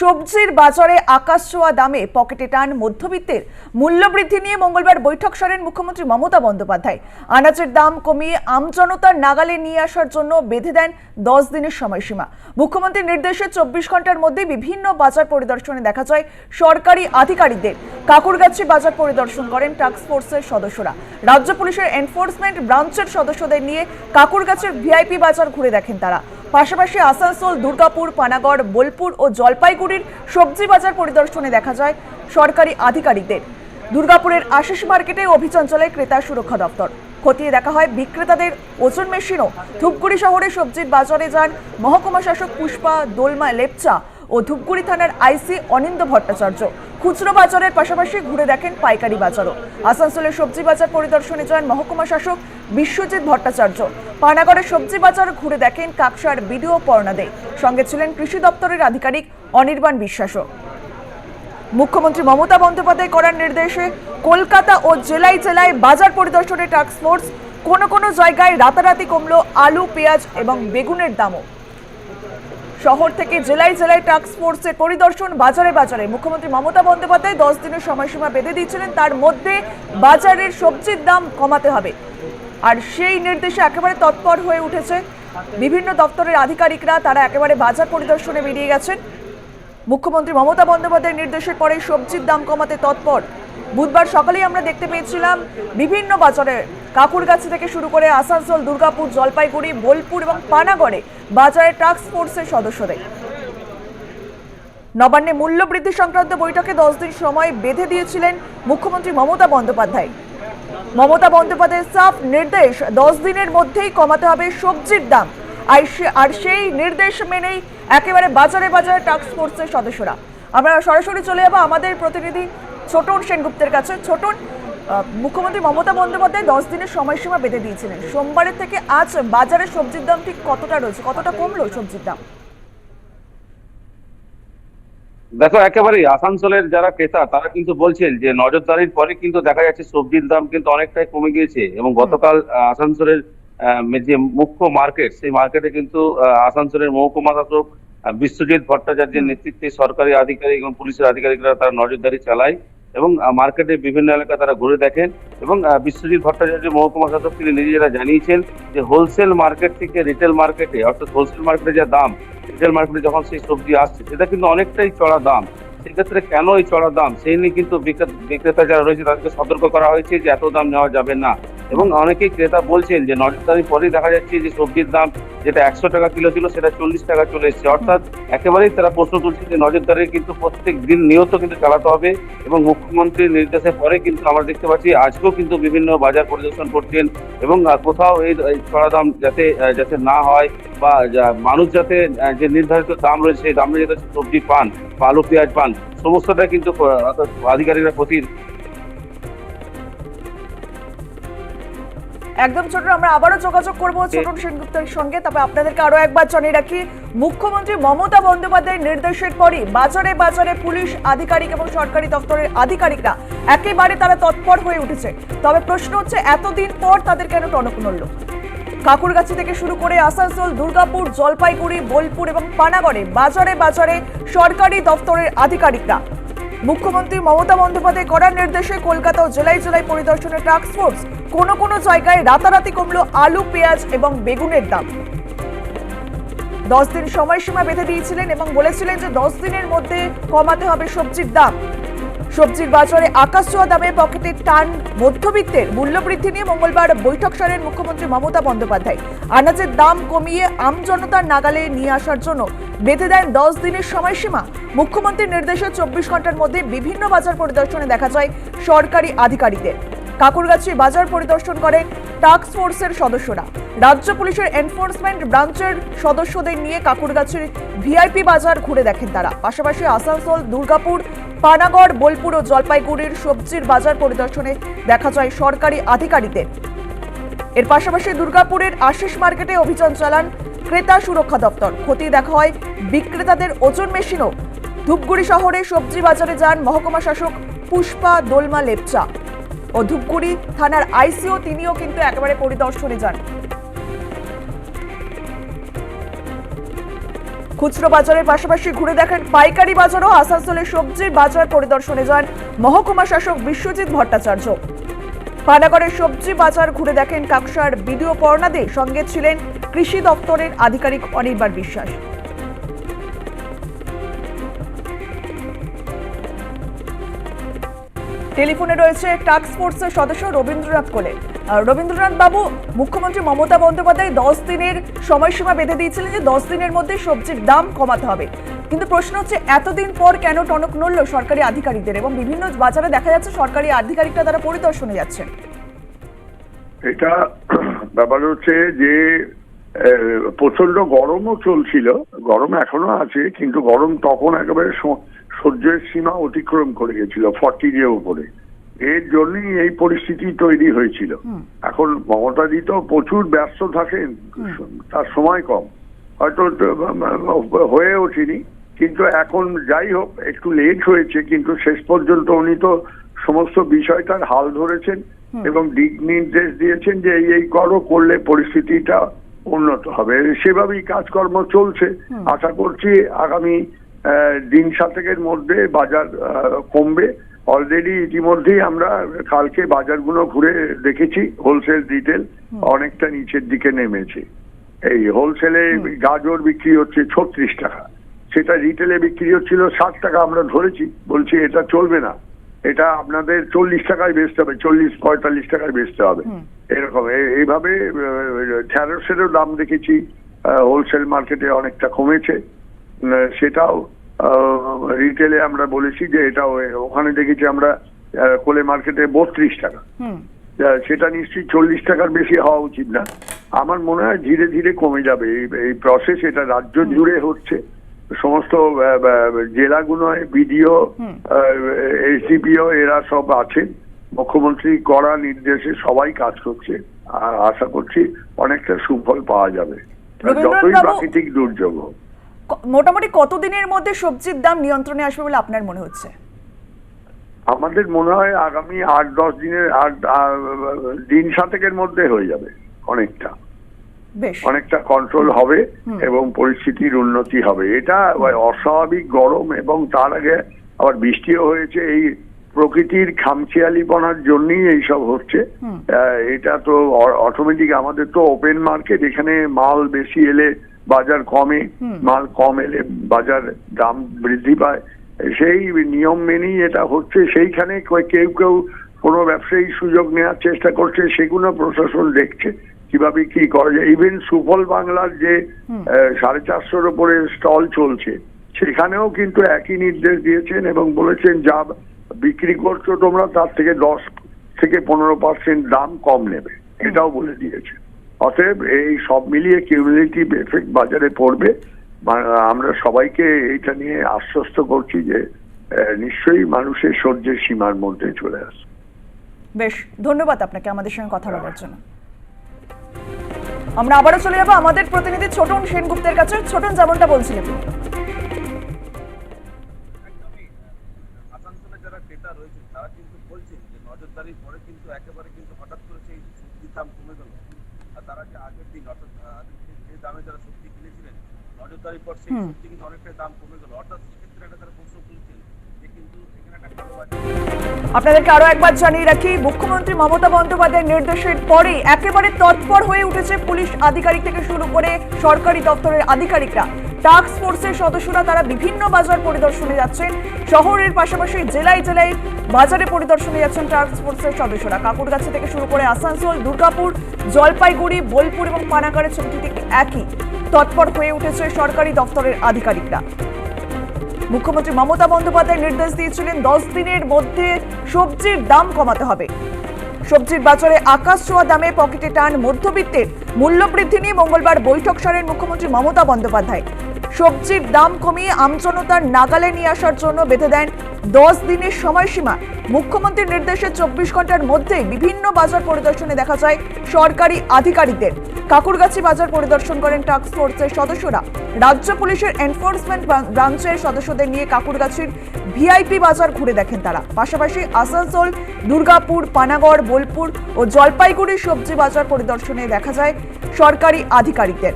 সবজির বাজারে আকাশ ছোঁয়া দামে পকেটে টান মধ্যবিত্তের। মূল্যবৃদ্ধি নিয়ে মঙ্গলবার বৈঠক সরেন মুখ্যমন্ত্রী মমতা বন্দ্যোপাধ্যায়। আনাজের দাম কমিয়ে আমজনতার নাগালে নিয়ে আসার জন্য বেঁধে দেন দশ দিনের সময়সীমা। মুখ্যমন্ত্রীর নির্দেশে চব্বিশ ঘণ্টার মধ্যে বিভিন্ন বাজার পরিদর্শনে দেখা যায় সরকারি আধিকারিকদের। কাকুরগাছি বাজার পরিদর্শন করেন টাস্ক ফোর্সের সদস্যরা। রাজ্য পুলিশের এনফোর্সমেন্ট ব্রাঞ্চের সদস্যদের নিয়ে কাকুরগাছের ভিআইপি বাজার ঘুরে দেখেন তারা। পাশাপাশি আসানসোল, দুর্গাপুর, পানাগড়, বোলপুর ও জলপাইগুড়ির সবজি বাজার পরিদর্শনে দেখা যায় সরকারি আধিকারিকদের। দুর্গাপুরের আশিস মার্কেটে অভিযান চলে ক্রেতা সুরক্ষা দপ্তর। খতিয়ে দেখা হয় বিক্রেতাদের ওজন মেশিনও। ধূপগুড়ি শহরে সবজির বাজারে যান মহকুমা শাসক পুষ্পা দোলমা লেপচা। ও ধূপগুড়ি থানার আইসি অনিন্দ ভট্টাচার্য। খুচরো বাজারের পাশাপাশি ঘুরে দেখেন পাইকারি বাজারও। আসানসোলের সবজি বাজার পরিদর্শনে যান মহকুমা শাসক বিশ্বজিৎ ভট্টাচার্য। পানাগড়ের সবজি বাজার ঘুরে দেখেন কাকসার বিডিও পর্ণা দে। সঙ্গে ছিলেন কৃষি দপ্তরের আধিকারিক অনির্বাণ বিশ্বাসও। মুখ্যমন্ত্রী মমতা বন্দ্যোপাধ্যায় করার নির্দেশে কলকাতা ও জেলায় জেলায় বাজার পরিদর্শনে ফোর্স কোনো কোনো জায়গায় রাতারাতি কমলো আলু, পেঁয়াজ এবং বেগুনের দামও। শহর থেকে জেলায় জেলায় টাস্ক ফোর্সের পরিদর্শন, বাজারে বাজারে। মুখ্যমন্ত্রী মমতা বন্দ্যোপাধ্যায় দশ দিনের সময়সীমা বেঁধে দিয়েছিলেন। তার মধ্যে বাজারের সবজির দাম কমাতে হবে। আর সেই নির্দেশে একেবারে তৎপর হয়ে উঠেছে। বিভিন্ন দপ্তরের আধিকারিকরা তারা একেবারে বাজার পরিদর্শনে বেরিয়ে গেছেন। মুখ্যমন্ত্রী মমতা বন্দ্যোপাধ্যায়ের নির্দেশের পরে সবজির দাম কমাতে তৎপর। বুধবার সকালেই আমরা দেখতে পেয়েছিলাম বিভিন্ন বাজারে কাকুরগাছি থেকে শুরু করে আসানসোল, দুর্গাপুর, জলপাইগুড়ি, বোলপুর এবং পানাগড়ে বাজারে টাস্ক ফোর্সের সদস্যদের। নবান্নে মূল্য বৃদ্ধি সংক্রান্ত বৈঠকে দশ দিন সময় বেঁধে দিয়েছিলেন মুখ্যমন্ত্রী মমতা বন্দ্যোপাধ্যায়। মমতা বন্দ্যোপাধ্যায়ের সাফ নির্দেশ, দশ দিনের মধ্যেই কমাতে হবে সবজির দাম। আর সেই নির্দেশ মেনেই একেবারে বাজারে বাজারে টাস্ক ফোর্সের সদস্যরা। আমরা সরাসরি চলে যাব আমাদের প্রতিনিধি ছোটন সেনগুপ্তের কাছে। ছোটন মুখ্যমন্ত্রী মমতা বন্দ্যোপাধ্যায় দশ দিনের সময়সীমা বেঁধে দিয়েছিলেন। সোমবারের থেকে আজ বাজারে সবজির দাম ঠিক কতটা রয়েছে? কতটা কমলো সবজির দাম? দেখো একেবারেই আসানসোলের যারা ক্রেতা তারা কিন্তু বলছেন যে নজরদারির পরে কিন্তু দেখা যাচ্ছে সবজির দাম কিন্তু অনেকটাই কমে গিয়েছে। এবং গতকাল আসানসোলের যে মুখ্য মার্কেট সেই মার্কেটে কিন্তু আসানসোলের মহকুমা শাসক বিশ্বজিৎ ভট্টাচার্যের নেতৃত্বে সরকারি আধিকারিক এবং পুলিশের আধিকারিকরা তারা নজরদারি চালায়। এবং মার্কেটে বিভিন্ন এলাকা তারা ঘুরে দেখেন এবং বিশ্বজিৎ ভট্টাচার্য মহকুমা শাসক তিনি নিজেরা জানিয়েছেন যে হোলসেল মার্কেট থেকে রিটেল মার্কেটে অর্থাৎ হোলসেল মার্কেটে যা দাম রিটেল মার্কেটে যখন সেই সবজি আসছে, সেটা কিন্তু অনেকটাই চড়া দাম। সেক্ষেত্রে কেন এই চড়া দাম? সেই নিয়ে কিন্তু বিক্রে- বিক্রেতা যারা রয়েছে তাদেরকে সতর্ক করা হয়েছে যে এত দাম নেওয়া যাবে না। এবং অনেকেই ক্রেতা বলছেন যে নজরদারির পরেই দেখা যাচ্ছে যে সবজির দাম যেটা একশো টাকা কিলো ছিল, সেটা চল্লিশ টাকা চলে এসেছে। অর্থাৎ একেবারেই তারা প্রশ্ন তুলছে যে নজরদারি কিন্তু প্রত্যেক দিন নিয়ত কিন্তু চালাতে হবে এবং মুখ্যমন্ত্রীর নির্দেশের পরে কিন্তু আমরা দেখতে পাচ্ছি আজকেও কিন্তু বিভিন্ন বাজার পরিদর্শন করছেন এবং কোথাও এই চড়া দাম যাতে যাতে না হয় বা মানুষ যাতে যে নির্ধারিত দাম রয়েছে, সেই দামে যাতে সবজি পান বা আলু, পেঁয়াজ পান, সমস্তটা কিন্তু আধিকারিকরা প্রতি একদম ছোট আমরা আবারও যোগাযোগ করব ছোটন সেনগুপ্তের সঙ্গে। তবে আপনাদেরকে আরও একবার জানিয়ে রাখি মুখ্যমন্ত্রী মমতা বন্দ্যোপাধ্যায়ের নির্দেশের পরই বাজারে বাজারে পুলিশ আধিকারিক এবং সরকারি দপ্তরের আধিকারিকরা একেবারে তারা তৎপর হয়ে উঠেছে। তবে প্রশ্ন হচ্ছে এতদিন পর তাদের কেন টনক নড়ল? কাকুরগাছি থেকে শুরু করে আসানসোল দুর্গাপুর জলপাইগুড়ি বোলপুর এবং পানাগড়ে বাজারে বাজারে সরকারি দপ্তরের আধিকারিকরা। মুখ্যমন্ত্রী মমতা বন্দ্যোপাধ্যায় করার নির্দেশে কলকাতা ও জেলায় জেলায় পরিদর্শনের টাস্ক ফোর্স কোনো কোনো জায়গায় রাতারাতি কমলো আলু, পেঁয়াজ এবং বেগুনের দাম। দশ দিন সময়সীমা বেঁধে দিয়েছিলেন এবং বলেছিলেন যে দশ দিনের মধ্যে কমাতে হবে সবজির দাম। সবজির বাজারে আকাশ ছোঁয়া দামে পকেটে টান মধ্যবিত্তের মূল্যবৃদ্ধি নিয়ে মঙ্গলবার বৈঠক সারেন মুখ্যমন্ত্রী মমতা বন্দ্যোপাধ্যায়। আনাজের দাম কমিয়ে আমজনতার নাগালে নিয়ে আসার জন্য বেঁধে দেন দশ দিনের সময়সীমা। মুখ্যমন্ত্রীর নির্দেশে চব্বিশ ঘণ্টার মধ্যে বিভিন্ন বাজার পরিদর্শনে দেখা যায় সরকারি আধিকারিকদের। কাকুরগাছি বাজার পরিদর্শন করেন টাস্ক ফোর্সের সদস্যরা। রাজ্য পুলিশের এনফোর্সমেন্ট ব্রাঞ্চের সদস্যদের নিয়ে কাকুরগাছির ভিআইপি বাজার ঘুরে দেখেন তারা। পাশাপাশি আসানসোল, দুর্গাপুর, পানাগড়, বোলপুর ও জলপাইগুড়ির সবজির বাজার পরিদর্শনে দেখা যায় সরকারি আধিকারিকদের। এর পাশাপাশি দুর্গাপুরের আশিস মার্কেটে অভিযান চালান ক্রেতা সুরক্ষা দপ্তর। খতিয়ে দেখা হয় বিক্রেতাদের ওজন মেশিনও। ধূপগুড়ি শহরে সবজি বাজারে যান মহকুমা শাসক পুষ্পা দোলমা লেপচা। ও ধূপগুড়ি থানার আইসিও, তিনিও কিন্তু একেবারে পরিদর্শনে যান। খুচরো বাজারের পাশাপাশি ঘুরে দেখেন পাইকারি বাজারও আসানসোলে সবজির বাজার পরিদর্শনে যান মহকুমা শাসক বিশ্বজিৎ ভট্টাচার্য। পানাগড়ের সবজি বাজার ঘুরে দেখেন কাকসার বিডিও পর্ণাদে সঙ্গে ছিলেন কৃষি দপ্তরের আধিকারিক অনির্বাণ বিশ্বাস। টেলিফোনে রয়েছে টাস্ক ফোর্সের সদস্য রবীন্দ্রনাথ কোলে। রবীন্দ্রনাথ বাবু, মুখ্যমন্ত্রী মমতা বন্দ্যোপাধ্যায় দশ দিনের সময়সীমা বেঁধে দিয়েছিলেন যে দশ দিনের মধ্যে সবজির দাম কমাতে হবে। কিন্তু প্রশ্ন হচ্ছে, এতদিন পর কেন টনক নড়ল সরকারি আধিকারিকদের এবং বিভিন্ন বাজারে দেখা যাচ্ছে সরকারি আধিকারিকরা তারা পরিদর্শনে যাচ্ছেন? এটা ব্যাপার হচ্ছে যে প্রচণ্ড গরমও চলছিল। গরম এখনও আছে, কিন্তু গরম তখন একেবারে সহ্যের সীমা অতিক্রম করে গেছিল ফর্টির উপরে। এর জন্যই এই পরিস্থিতি তৈরি হয়েছিল। এখন মমতা দি তো প্রচুর ব্যস্ত থাকেন তার সময় কম। হয়তো হয়ে ওঠেনি কিন্তু এখন যাই হোক একটু লেট হয়েছে কিন্তু শেষ পর্যন্ত উনি তো সমস্ত বিষয়টার হাল ধরেছেন এবং দিক নির্দেশ দিয়েছেন যে এই এই করো করলে পরিস্থিতিটা উন্নত হবে। সেভাবেই কাজকর্ম চলছে। আশা করছি আগামী দিন সাতেকের মধ্যে বাজার কমবে। অলরেডি ইতিমধ্যেই আমরা কালকে বাজারগুলো ঘুরে দেখেছি হোলসেল রিটেল অনেকটা নিচের দিকে নেমেছে। এই হোলসেলে গাজর বিক্রি হচ্ছে ছত্রিশ টাকা। সেটা রিটেলে বিক্রি হচ্ছিল ষাট টাকা আমরা ধরেছি। বলছি এটা চলবে না। এটা আপনাদের চল্লিশ টাকায় বেচতে হবে চল্লিশ পঁয়তাল্লিশ টাকায় বেচতে হবে। এরকম। এইভাবে ঢ্যাঁড়সেরও দাম দেখেছি। হোলসেল মার্কেটে অনেকটা কমেছে। সেটাও রিটেলে আমরা বলেছি যে এটাও ওখানে দেখেছি আমরা কোলে মার্কেটে বত্রিশ টাকা। সেটা নিশ্চয়ই চল্লিশ টাকার বেশি হওয়া উচিত না। আমার মনে হয় ধীরে ধীরে কমে যাবে। এই প্রসেস এটা রাজ্য জুড়ে হচ্ছে। সমস্ত জেলাগুলোয় বিডিও। এসডিপিও এরা সব আছেন মুখ্যমন্ত্রী কড়া নির্দেশে সবাই কাজ করছে। আর আশা করছি অনেকটা সুফল পাওয়া যাবে। যতই প্রাকৃতিক দুর্যোগ হোক। মোটামুটি কতদিনের মধ্যে সবজির দাম নিয়ন্ত্রণে আসবে বলে আপনার মনে হচ্ছে? আমাদের মনে হয় আগামী আট দশ দিনের আট দিন সাতেকের মধ্যে হয়ে যাবে অনেকটা। অনেকটা কন্ট্রোল হবে এবং পরিস্থিতির উন্নতি হবে। এটা অস্বাভাবিক গরম এবং তার আগে আবার বৃষ্টিও হয়েছে এই প্রকৃতির খামখেয়ালিপনার জন্যই এইসব হচ্ছে। এটা তো অটোমেটিক আমাদের তো ওপেন মার্কেট এখানে মাল বেশি এলে বাজার কমে মাল কম এলে বাজার দাম বৃদ্ধি পায়। সেই নিয়ম মেনেই এটা হচ্ছে। সেইখানে কেউ কেউ কোনো ব্যবসায়ী সুযোগ নেওয়ার চেষ্টা করছে সেগুলো প্রশাসন দেখছে কীভাবে কি করা যায়। ইভেন সুফল বাংলার যে সাড়ে চারশোর উপরে স্টল চলছে সেখানেও কিন্তু একই নির্দেশ দিয়েছেন এবং বলেছেন যা বিক্রি করছ তোমরা তার থেকে দশ থেকে পনেরো পার্সেন্ট দাম কম নেবে। এটাও বলে দিয়েছে অতএব এই সব মিলিয়ে কিউমুলেটিভ এফেক্ট বাজারে পড়বে। আমরা সবাইকে এইটা নিয়ে আশ্বস্ত করছি যে নিশ্চয়ই মানুষের সহ্যের সীমার মধ্যে চলে আসবে। বেশ ধন্যবাদ আপনাকে আমাদের সঙ্গে কথা বলার জন্য। আমরা আবারও চলে যাব আমাদের প্রতিনিধি ছোটন সেনগুপ্তের কাছে। ছোটন যেমনটা বলছিলেন। আসানসোলে ক্রেতা রয়েছে তারা কিন্তু বলছেন যে নজরদারির পরে কিন্তু একেবারে কিন্তু হঠাৎ করে সেই সবজির দাম তারা যে আগের দিন অর্থাৎ যে- দামে সবজি কিনেছিলেন পর সেই সবজি কিন্তু অনেকটাই দাম কমে গেল। অর্থাৎ সেক্ষেত্রে একটা তারা প্রশ্ন তুলছেন আপনাদেরকে আরও একবার জানিয়ে রাখি মুখ্যমন্ত্রী মমতা বন্দ্যোপাধ্যায়ের নির্দেশের পরে একেবারে তৎপর হয়ে উঠেছে পুলিশ আধিকারিক থেকে শুরু করে সরকারি দপ্তরের আধিকারিকরা। টাস্ক ফোর্সের সদস্যরা তারা বিভিন্ন বাজার পরিদর্শনে যাচ্ছেন। শহরের পাশাপাশি জেলায় জেলায় বাজারে পরিদর্শনে যাচ্ছেন টাস্ক ফোর্সের সদস্যরা। কাকুরগাছি থেকে শুরু করে আসানসোল, দুর্গাপুর, জলপাইগুড়ি, বোলপুর এবং পানাগড়ের ছবিটি ঠিক একই। তৎপর হয়ে উঠেছে সরকারি দপ্তরের আধিকারিকরা। মুখ্যমন্ত্রী মমতা বন্দ্যোপাধ্যায় নির্দেশ দিয়েছিলেন, দশ দিনের মধ্যে সবজির দাম কমাতে হবে। সবজির বাজারে আকাশ ছোঁয়া দামে পকেটে টান মধ্যবিত্তের। মূল্যবৃদ্ধি নিয়ে মঙ্গলবার বৈঠক সারেন মুখ্যমন্ত্রী মমতা বন্দ্যোপাধ্যায়। সবজির দাম কমিয়ে আমজনতার নাগালে নিয়ে আসার জন্য বেঁধে দেন দশ দিনের সময়সীমা। মুখ্যমন্ত্রীর নির্দেশে চব্বিশ ঘণ্টার মধ্যেই বিভিন্ন বাজার পরিদর্শনে দেখা যায় সরকারি আধিকারিকদের। কাকুরগাছি বাজার পরিদর্শন করেন টাস্ক ফোর্সের সদস্যরা। রাজ্য পুলিশের এনফোর্সমেন্ট ব্রাঞ্চের সদস্যদের নিয়ে কাকুরগাছির ভিআইপি বাজার ঘুরে দেখেন তারা। পাশাপাশি আসানসোল, দুর্গাপুর, পানাগড়, বোলপুর ও জলপাইগুড়ি সবজি বাজার পরিদর্শনে দেখা যায় সরকারি আধিকারিকদের।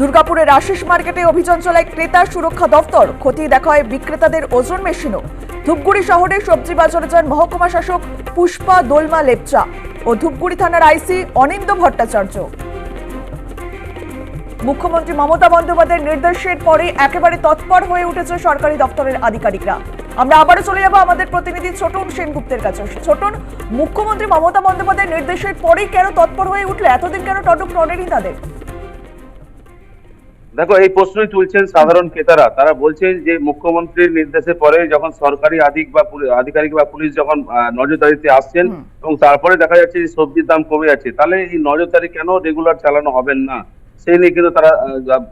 দুর্গাপুরের আশিস মার্কেটে অভিযান চালায় ক্রেতা সুরক্ষা দফতর। খতিয়ে দেখা হয় বিক্রেতাদের ওজন মেশিনও। ধূপগুড়ি শহরে সবজি বাজারে যান মহকুমা শাসক পুষ্পা দোলমা লেপচা ও ধূপগুড়ি থানার আইসি অনিন্দ ভট্টাচার্য। মুখ্যমন্ত্রী মমতা বন্দ্যোপাধ্যায়ের নির্দেশের পরে একেবারে তৎপর হয়ে উঠেছে সরকারি দপ্তরের আধিকারিকরা। আমরা আবারও চলে যাব আমাদের প্রতিনিধি ছোটন সেনগুপ্তের কাছে। ছোটন, মুখ্যমন্ত্রী মমতা বন্দ্যোপাধ্যায়ের নির্দেশের পরেই কেন তৎপর হয়ে উঠলে? এতদিন কেন টনক নড়েনি তাদের? দেখো এই প্রশ্নই তুলছেন সাধারণ ক্রেতারা। তারা বলছেন যে মুখ্যমন্ত্রীর নির্দেশের পরে যখন সরকারি আধিক বা আধিকারিক বা পুলিশ যখন নজরদারিতে আসছেন এবং তারপরে দেখা যাচ্ছে যে সবজির দাম কমে যাচ্ছে তাহলে এই নজরদারি কেন রেগুলার চালানো হবেন না? সেই নিয়ে কিন্তু তারা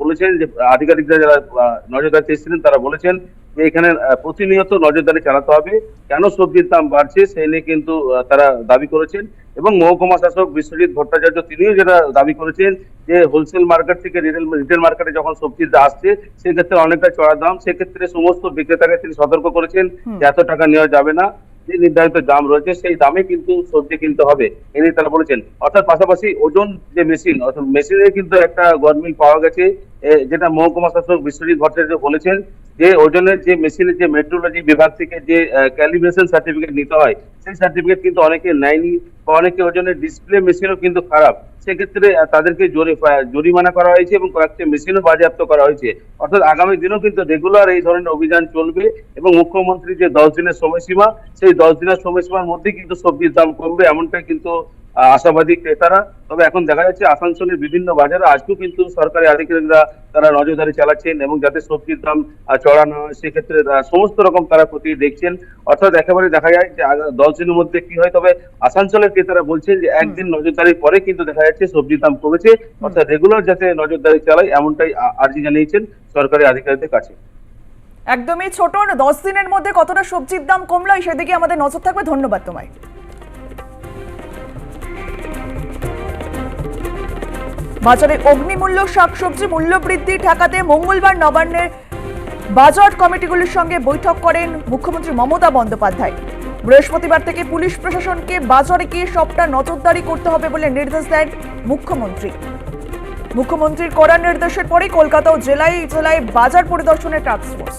বলেছেন যে আধিকারিকরা যারা আহ, নজরদারিতে এসেছিলেন তারা বলেছেন যে এখানে প্রতিনিয়ত নজরদারি চালাতে হবে। কেন সবজির দাম বাড়ছে? সেই নিয়ে কিন্তু তারা দাবি করেছেন। এবং মহকুমা শাসক বিশ্বজিৎ ভট্টাচার্য তিনিও যেটা দাবি করেছেন যে হোলসেল মার্কেট থেকে রিটেল রিটেল মার্কেটে যখন সবজির দাম আসছে সেক্ষেত্রে অনেকটা চড়া দাম। সেক্ষেত্রে সমস্ত বিক্রেতাকে তিনি সতর্ক করেছেন যে এত টাকা নেওয়া যাবে না। যে নির্ধারিত দাম রয়েছে সেই দামে কিন্তু সবজি কিনতে হবে। এ নিয়ে তারা বলেছেন। অর্থাৎ পাশাপাশি ওজন যে মেশিন অর্থাৎ মেশিনে কিন্তু একটা গরমিল পাওয়া গেছে। যেটা মহকুমা শাসক বিশ্বজিৎ ভট্টাচার্য বলেছেন যে ওজনের যে মেশিনের যে মেট্রোলজি বিভাগ থেকে যে ক্যালিব্রেশন সার্টিফিকেট নিতে হয়, সেই সার্টিফিকেট কিন্তু অনেকে নেয়নি বা অনেকে ওজনের ডিসপ্লে মেশিনও কিন্তু খারাপ। সেক্ষেত্রে তাদেরকে জরি- জরিমানা করা হয়েছে এবং কয়েকটি মেশিনও বাজেয়াপ্ত করা হয়েছে। অর্থাৎ আগামী দিনেও কিন্তু রেগুলার এই ধরনের অভিযান চলবে এবং মুখ্যমন্ত্রী যে দশ দিনের সময়সীমা, সেই দশ দিনের সময়সীমার মধ্যে কিন্তু সবজির দাম কমবে, এমনটাই কিন্তু আশাবাদী ক্রেতারা। তবে এখন দেখা যাচ্ছে আসানসোলের বিভিন্ন বাজারে আজকেও কিন্তু সরকারি আধিকারিকরা তারা নজরদারি চালাচ্ছেন এবং যাতে সবজির দাম চড়া না হয় সেক্ষেত্রে সমস্ত রকম তারা প্রতি দেখছেন। অর্থাৎ একেবারে দেখা যায় যে দশ দিনের মধ্যে কি হয় তবে আসানসোলের ক্রেতারা বলছেন যে একদিন নজরদারির পরে কিন্তু দেখা যাচ্ছে সবজির দাম কমেছে। অর্থাৎ রেগুলার যাতে নজরদারি চালায় এমনটাই আর্জি জানিয়েছেন সরকারি আধিকারিকদের কাছে। একদমই ছোট দশ দিনের মধ্যে কতটা সবজির দাম কমলো সেদিকে আমাদের নজর থাকবে। ধন্যবাদ তোমায়। বাজারে অগ্নিমূল্য, শাকসবজি মূল্য বৃদ্ধি ঠেকাতে মঙ্গলবার নবান্নের বাজার কমিটিগুলির সঙ্গে বৈঠক করেন মুখ্যমন্ত্রী মমতা বন্দ্যোপাধ্যায়। বৃহস্পতিবার থেকে পুলিশ প্রশাসনকে বাজারে গিয়ে সবটা নজরদারি করতে হবে বলে নির্দেশ দেন মুখ্যমন্ত্রী। মুখ্যমন্ত্রীর কড়া নির্দেশের পরে কলকাতা ও জেলায় জেলায় বাজার পরিদর্শনের টাস্ক ফোর্স